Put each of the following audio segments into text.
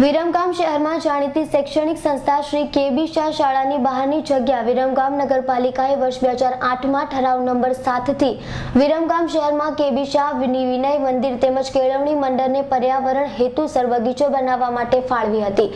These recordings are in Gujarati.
વિરમગામ શહેરમાં જાણીતી શૈક્ષણિક સંસ્થા શ્રી કેબી શાહ શાળાની બહારની જગ્યા વિરમગામ નગરપાલિકાએ વર્ષ બે હજાર આઠમાં ઠરાવ નંબર સાતથી વિરમગામ શહેરમાં કેબી શાહ વિની વિનય મંદિર તેમજ કેળવણી મંડળને પર્યાવરણ હેતુસર બગીચો બનાવવા માટે ફાળવી હતી.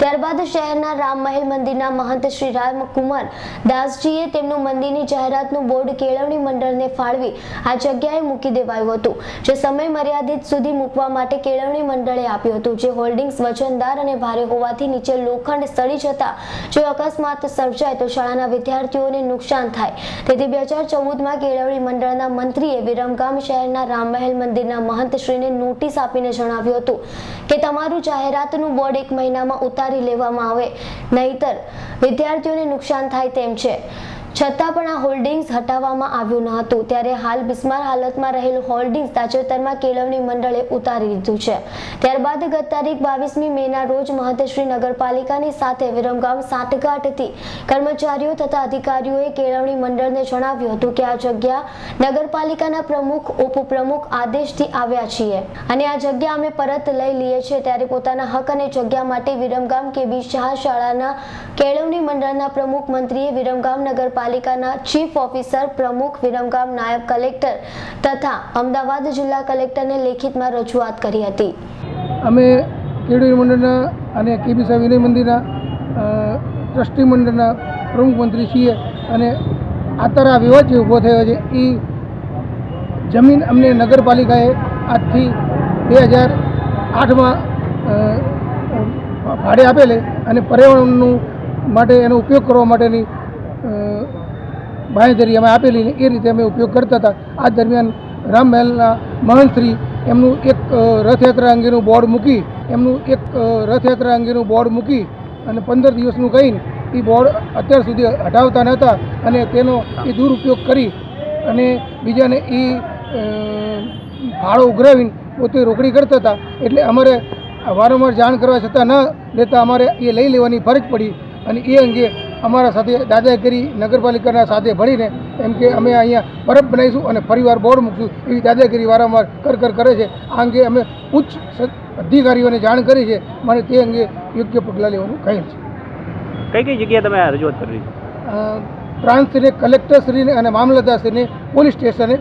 ત્યારબાદ શહેરના રામ મહેલ મંદિરના મહંત શ્રી રામકુમાર દાસજીએ તેમનું મંદિરની જાહેરાતનું બોર્ડ કેળવણી મંડળને ફાળવી આ જગ્યાએ મૂકી દેવાયું હતું. જે સમય મર્યાદિત સુધી મૂકવા માટે કેળવણી મંડળે આપ્યું હતું. જે હોલ્ડિંગ્સ વજનદાર અને ભારે હોવાથી નીચે લોખંડ સડી જતા જો અકસ્માત સર્જાય તો શાળાના વિદ્યાર્થીઓને નુકસાન થાય. તેથી બે હજાર ચૌદમાં કેળવણી મંડળના મંત્રીએ વિરમગામ શહેરના રામ મહેલ મંદિરના મહંતશ્રીને નોટિસ આપીને જણાવ્યું હતું કે તમારું જાહેરાતનું બોર્ડ એક મહિનામાં ઉતારી લેવામાં આવે. નહીતર વિદ્યાર્થીઓને નુકસાન થાય તેમ છે. છતાં પણ આ હોલ્ડિંગ્સ હટાવવામાં આવ્યું ન હતું. ત્યારે હાલ બિસ્માર હાલતમાં રહેલું હોલ્ડિંગ્સ તાજેતરમાં કેળવણી મંડળે ઉતારી લીધું છે. ત્યારબાદ ગત તારીખ બાવીસમી મેના રોજ મહંતશ્રી નગરપાલિકાની સાથે વિરમગામ સાંઠગાંઠથી કર્મચારીઓ તથા અધિકારીઓએ કેળવણી મંડળને જણાવ્યું હતું કે આ જગ્યા નગરપાલિકાના પ્રમુખ, ઉપપ્રમુખ આદેશથી આવ્યા છીએ. અને આ જગ્યા અમે પરત લઈ લઈએ છીએ ત્યારે પોતાના હક અને જગ્યા માટે વિરમગામ કેબી શાહ શાળાના કેળવણી મંડળના પ્રમુખ મંત્રીએ વિરમગામ નગરપાલિકાના ચીફ ઓફિસર પ્રમુખ વિરમગામ નાયબ કલેક્ટર તથા અમદાવાદ જિલ્લા કલેક્ટરને લેખિતમાં રજૂઆત કરી હતી. અમે કેડી મંડળના અને કેબી સાહેબ વિનય મંદિરના ટ્રસ્ટી મંડળના પ્રમુખ મંત્રી છીએ અને આતર આ વિવાદ જે ઊભો થયો છે એ જમીન અમને નગરપાલિકાએ આજથી બે હજાર આઠમાં ભાડે આપેલી અને પર્યાવરણનું માટે એનો ઉપયોગ કરવા માટેની બાંહેધરી અમે આપેલી એ રીતે અમે ઉપયોગ કરતા હતા. આ દરમિયાન રામ મહેલના મહંતશ્રી એમનું એક રથયાત્રા અંગેનું બોર્ડ મૂકી, એમનું એક રથયાત્રા અંગેનું બોર્ડ મૂકી અને પંદર દિવસનું કહીને એ બોર્ડ અત્યાર સુધી હટાવતા નહોતા અને તેનો એ દુરુપયોગ કરી અને બીજાને એ ફાળો ઉઘરાવીને પોતે રોકડી કરતા હતા. એટલે અમારે વારંવાર જાણ કરવા છતાં ન લેતા અમારે એ લઈ લેવાની ફરજ પડી અને એ અંગે અમારા સાથે દાદાગીરી નગરપાલિકાના સાથે ભળીને એમ કે અમે અહીંયા પરબ બનાવીશું અને ફરીવાર બોર્ડ મૂકશું એવી દાદાગીરી વારંવાર કર કર કરે છે. આ અંગે અમે ઉચ્ચ અધિકારીઓને જાણ કરી છે. મને તે અંગે યોગ્ય પગલાં લેવાનું કહેલ છે. કઈ કઈ જગ્યાએ તમે રજૂઆત કરી? પ્રાંતશ્રીને કલેક્ટરશ્રીને અને મામલતદારશ્રીને પોલીસ સ્ટેશને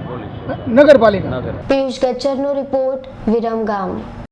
નગરપાલિકા. પિયુષ ગચ્છરનો રિપોર્ટ વિરમગામ.